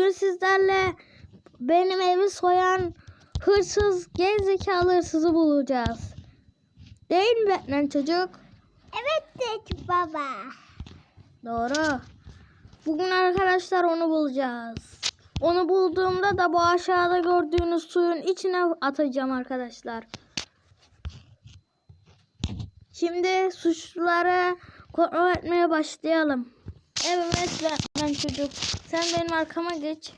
Bugün sizlerle benim evi soyan hırsız, gerizekalı hırsızı bulacağız. Değil mi Batman çocuk? Evet Tek Baba. Doğru. Bugün arkadaşlar onu bulacağız. Onu bulduğumda da bu aşağıda gördüğünüz suyun içine atacağım arkadaşlar. Şimdi suçluları kontrol etmeye başlayalım. Evet Batman çocuk. Sen benim arkama geç.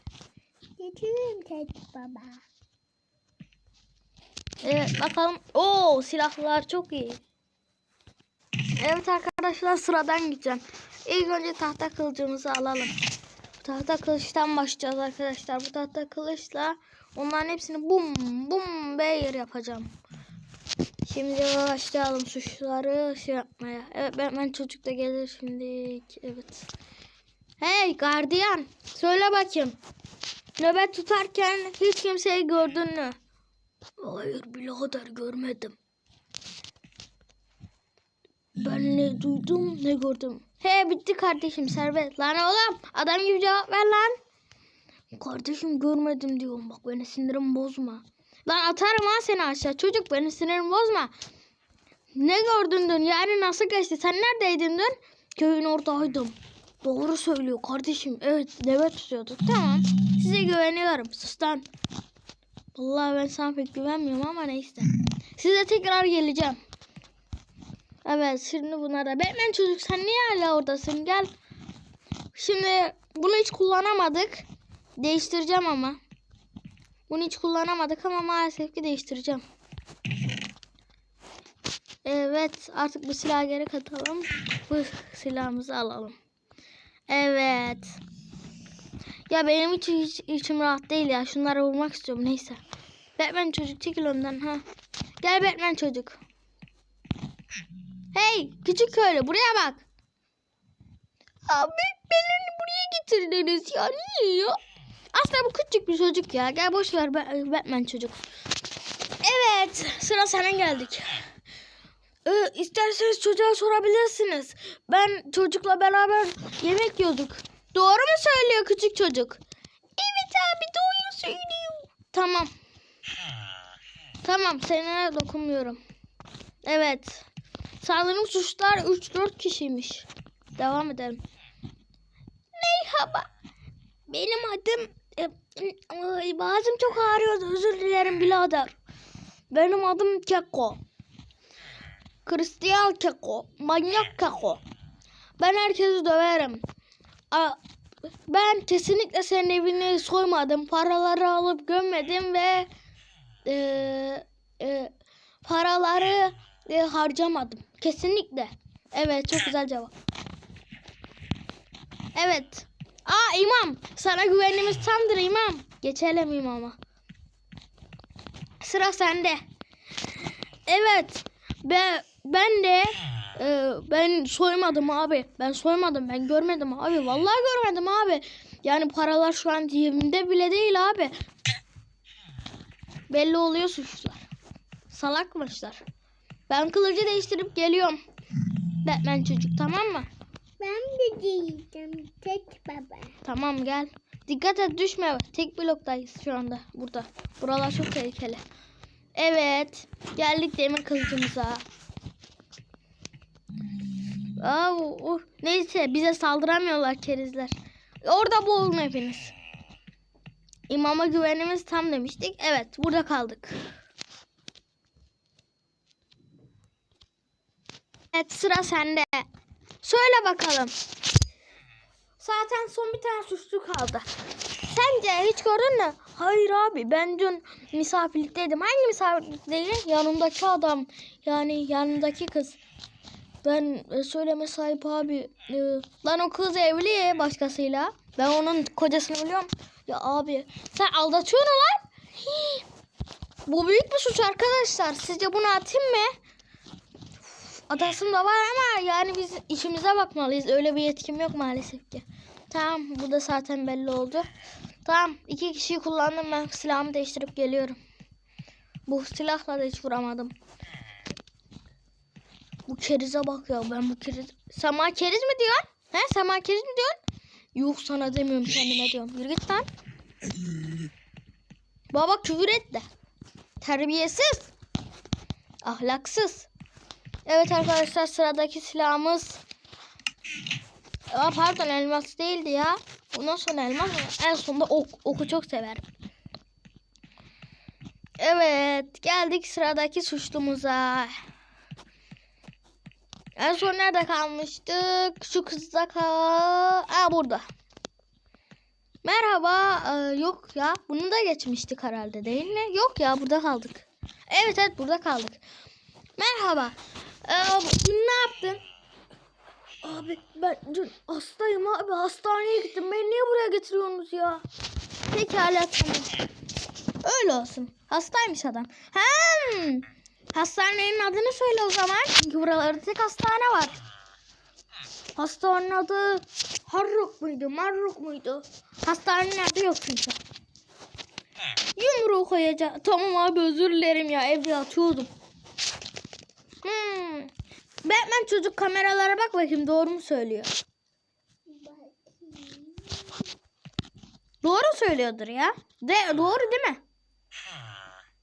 Geçiyorum Tek Baba. Evet bakalım. Oo silahlar çok iyi. Evet arkadaşlar sıradan gideceğim. İlk önce tahta kılıcımızı alalım. Bu tahta kılıçtan başlayacağız arkadaşlar. Bu tahta kılıçla onların hepsini bum bum beyer yapacağım. Şimdi başlayalım suçluları şey yapmaya. Evet ben, çocuk da gelir şimdi. Evet. Hey gardiyan söyle bakayım. Nöbet tutarken hiç kimseyi gördün mü? Hayır birader görmedim. Ben ne duydum ne gördüm. He bitti kardeşim serbest. Lan oğlum adam gibi cevap ver lan. Kardeşim görmedim diyorum bak beni sinirimi bozma. Lan atarım ha seni aşağı çocuk beni sinirimi bozma. Ne gördün dün yani nasıl geçti sen neredeydin dün? Köyün oradaydım. Doğru söylüyor kardeşim. Evet nöbet tutuyorduk tamam. Size güveniyorum sus lan. Vallahi ben sana pek güvenmiyorum ama neyse. Size tekrar geleceğim. Evet şimdi bunlara. Batman çocuk sen niye hala oradasın? Gel. Şimdi bunu hiç kullanamadık. Değiştireceğim ama. Bunu hiç kullanamadık ama maalesef ki değiştireceğim. Evet artık bu silahı geri katalım. Bu silahımızı alalım. Evet. Ya benim hiç, hiç içim rahat değil ya. Şunları vurmak istiyorum neyse. Batman çocuk çekil önden ha. Gel Batman çocuk. Hey küçük köylü buraya bak. Abi beni buraya getirdiniz ya niye ya? Aslında bu küçük bir çocuk ya. Gel boş ver Ba- Batman çocuk. Evet sıra sana geldik. Ee, isterseniz çocuğa sorabilirsiniz. Ben çocukla beraber yemek yiyorduk. Doğru mu söylüyor küçük çocuk? Evet abi doğru söylüyor. Tamam. Tamam seninle dokunmuyorum. Evet. Sanırım suçlar 3-4 kişiymiş. Devam edelim. Merhaba. Benim adım... E, e, Boğazım çok ağrıyordu. Özür dilerim birader. Benim adım Keko. Hristiyan Keko. Manyak Keko. Ben herkesi döverim. A- Ben kesinlikle senin evini soymadım. Paraları alıp gömmedim ve e, e, paraları e, harcamadım. Kesinlikle. Evet çok güzel cevap. Evet. Aa imam sana güvenimiz tamdır imam. Geçelim imama. Sıra sende. Evet. Be, ben de e, ben soymadım abi. Ben soymadım. Ben görmedim abi. Vallahi görmedim abi. Yani paralar şu an cebimde bile değil abi. Belli oluyor suçlar. Salakmışlar. Ben kılıcı değiştirip geliyorum. Batman çocuk tamam mı? Ben de diyeceğim Tek Baba. Tamam gel. Dikkat et düşme. Tek bloktayız şu anda burada. Buralar çok tehlikeli. Evet. Geldik demir kılıcımıza. Aa, uh, neyse bize saldıramıyorlar kerizler. Orada boğulun hepiniz. İmama güvenimiz tam demiştik. Evet burada kaldık. Evet sıra sende. Söyle bakalım. Zaten son bir tane suçlu kaldı. Sence hiç gördün mü? Hayır abi ben dün misafirlikteydim. Hangi misafirlikteydim? Yanımdaki adam. Yani yanımdaki kız. Ben e, söyleme sahip abi. E, lan o kız evli başkasıyla. Ben onun kocasını biliyorum. Ya abi sen aldatıyorsun lan. Hii. Bu büyük bir suç arkadaşlar. Sizce bunu atayım mı? Atasım da var ama yani biz işimize bakmalıyız. Öyle bir yetkim yok maalesef ki. Tamam bu da zaten belli oldu. Tamam iki kişiyi kullandım ben silahımı değiştirip geliyorum. Bu silahla da hiç vuramadım. Bu kerize bak ya ben bu keriz... Bana keriz mi diyorsun? He bana keriz mi diyorsun? Yok sana demiyorum kendime diyorum. Yürü git lan. Baba küfür etti. Terbiyesiz. Ahlaksız. Evet arkadaşlar sıradaki silahımız. Aa, pardon elmas değildi ya. Ondan sonra elmas en sonunda ok. Oku çok severim. Evet geldik sıradaki suçlumuza. En son nerede kalmıştık? Şu kızda kal... Aa burada. Merhaba. Ee, yok ya. Bunu da geçmiştik herhalde değil mi? Yok ya burada kaldık. Evet evet burada kaldık. Merhaba. Ee, dün ne yaptın? Abi ben dün hastayım abi. Hastaneye gittim. Beni niye buraya getiriyorsunuz ya? Pekala tamam. Öyle olsun. Hastaymış adam. Hem. Hastanenin adını söyle o zaman. Çünkü buralarda tek hastane var. Hastanenin adı Harrok muydu? Marrok muydu? Hastanenin adı yok çünkü. Yumruğu koyacağım. Tamam abi özür dilerim ya. Evde yatıyordum. Hmm. Batman çocuk kameralara bak bakayım doğru mu söylüyor? Doğru söylüyordur ya. De doğru değil mi?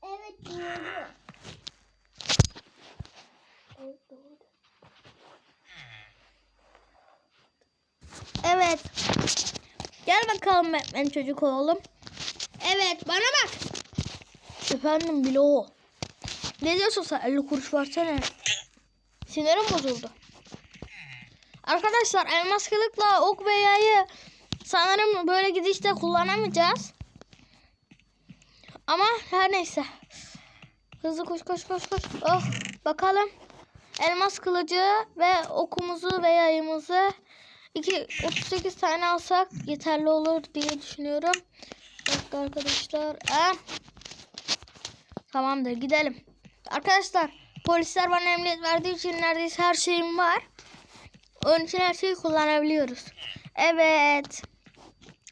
Evet doğru. Evet. Gel bakalım Batman çocuk oğlum. Evet bana bak. Efendim bile o. Ne diyorsun sen 50 kuruş versene. Sinirim bozuldu. Arkadaşlar elmas kılıkla ok ve yayı sanırım böyle gidişte kullanamayacağız. Ama her neyse. Hızlı koş koş koş koş. Oh bakalım. Elmas kılıcı ve okumuzu ve yayımızı 2 38 tane alsak yeterli olur diye düşünüyorum. Dakika arkadaşlar. Eh. Tamamdır gidelim. Arkadaşlar polisler bana emniyet verdiği için neredeyse her şeyim var. Onun için her şeyi kullanabiliyoruz. Evet.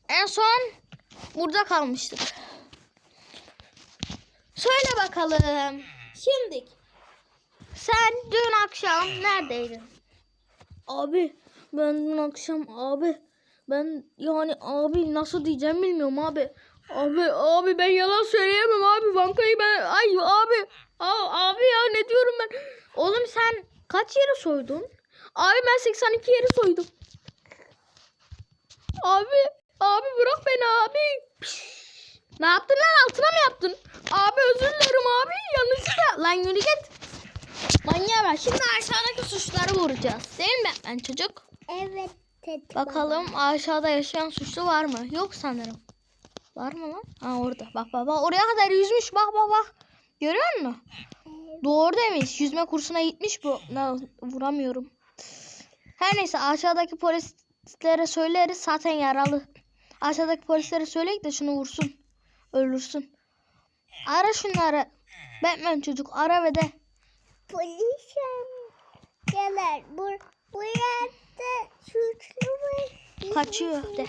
En son burada kalmıştık. Söyle bakalım. Şimdi sen dün akşam neredeydin? Abi ben dün akşam abi ben yani abi nasıl diyeceğim bilmiyorum abi. Abi abi ben yalan söyleyemem abi. Bankayı ben ay abi Aa, abi ya ne diyorum ben? Oğlum sen kaç yeri soydun? Abi ben 82 yeri soydum. Abi abi bırak beni abi. Ne yaptın lan? Altına mı yaptın? Abi özür dilerim abi. Yanlışlıkla. Lan yürü git. Manyağa bak şimdi aşağıdaki suçları vuracağız. Değil mi? Ben çocuk. Evet Bakalım aşağıda yaşayan suçlu var mı? Yok sanırım. Var mı lan? Ha orada. Bak bak bak. Oraya kadar yüzmüş. Bak bak bak. Görüyor musun? Doğru demiş. Yüzme kursuna gitmiş bu. Ne, vuramıyorum. Her neyse aşağıdaki polislere söyleriz. Zaten yaralı. Aşağıdaki polislere söyleyin de şunu vursun. Öldürsün. Ara şunları. Batman çocuk ara ve de. Polisim gelir. Bu, bu yerde suçlu var. Kaçıyor de.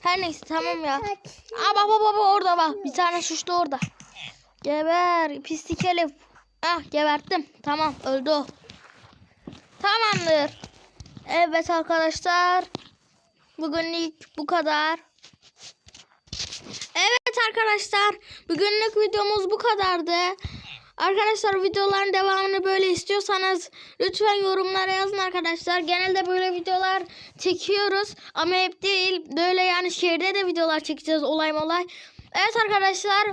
Her neyse tamam ya. Aa bak bak bak orada bak. Bir tane suçlu orada. Geber pislik herif. Ah geberttim. Tamam öldü o. Tamamdır. Evet arkadaşlar. Bugünlük bu kadar. Evet arkadaşlar. Bugünlük videomuz bu kadardı. Arkadaşlar videoların devamını böyle istiyorsanız lütfen yorumlara yazın arkadaşlar. Genelde böyle videolar çekiyoruz ama hep değil. Böyle yani şehirde de videolar çekeceğiz olay molay. Evet arkadaşlar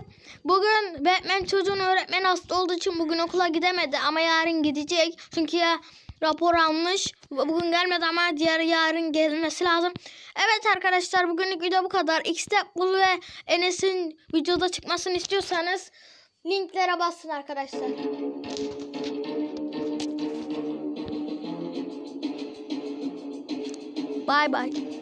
bugün Batman çocuğun öğretmeni hasta olduğu için bugün okula gidemedi ama yarın gidecek. Çünkü ya rapor almış. Bugün gelmedi ama diğer yarın gelmesi lazım. Evet arkadaşlar bugünlük video bu kadar. Xtepbul ve Enes'in videoda çıkmasını istiyorsanız linklere basın arkadaşlar. Bay bay.